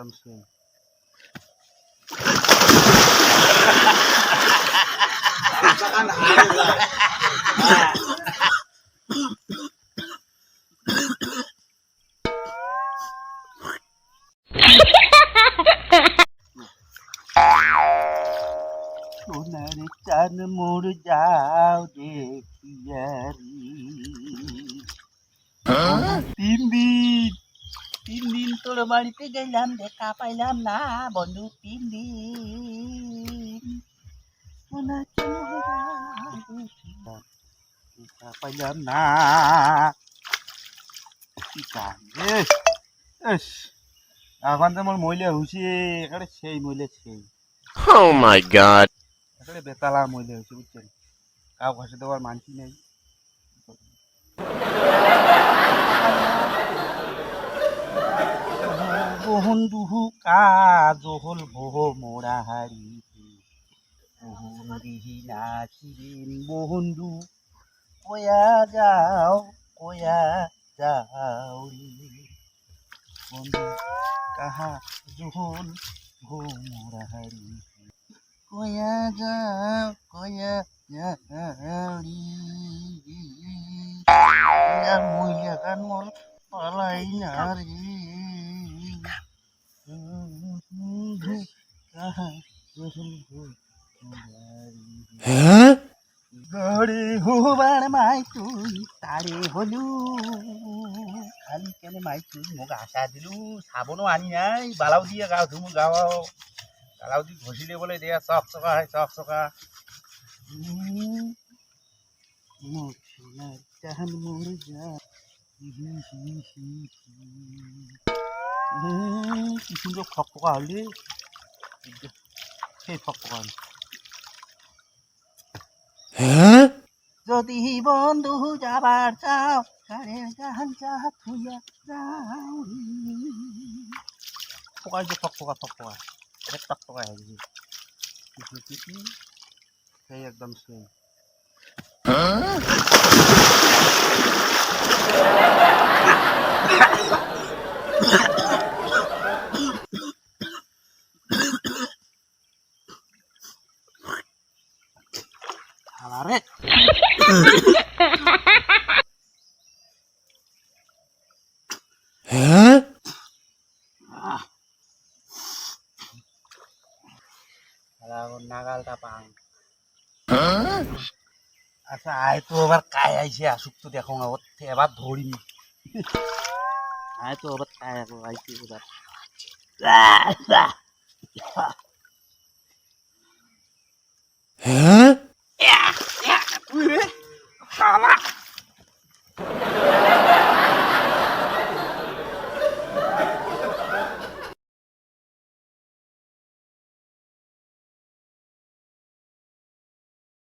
একদম সেম সোনার চান মোর যাও দেখিয়ারি তিন দিন তিন দিন তোর বাড়িতে গেলাম দেখা পাইলাম না বন্ধু তিন দিন দেখা পাইলাম না। এখন তো মোর মহিলা হুসি এখানে সেই মহিলা সেই। Oh my god. আসলে বেতালা মহিলা হয়েছে বুঝছেন? কাউ ঘষে দেওয়ার মানছি নেই। বন্ধু কাজল ভোহ মোরা হারি বহুরি নাচিরেন বন্ধু কয়া যাও কয়া যাও বন্ধু, কাহা জোহল ভো মোরা হারি কয়া যাও, কয়া আর মহিলা গান মল পালাই না রে। Huh? গড়ে হবার মাই তুই তারে হলু। খালি কেন মাই তুই মোক আশা দিলু চাবনো আনি নাই। বালাও দিয়ে গাও ধুমু গাও গালাও দি ঘষিলে বলে দেয়া, চক চকা হয়, চক চকা। মোর সোনার চাহান মোর যা হি 이분도 갖고 갈리? 이제 테이프 갖고 갈리. 에? 저디 이번도 잡았자 가래가 한자 부여자우리 포가 이제 퍽포가 퍽포가 렉딱 포가 해야지 이렇게 이렇게 계약 담수해 어? হ্যাঁ? নাগালটা পাং আচ্ছা আয় তো আবার কায় আইছে আসুক তো দেখো এবার ধরিনি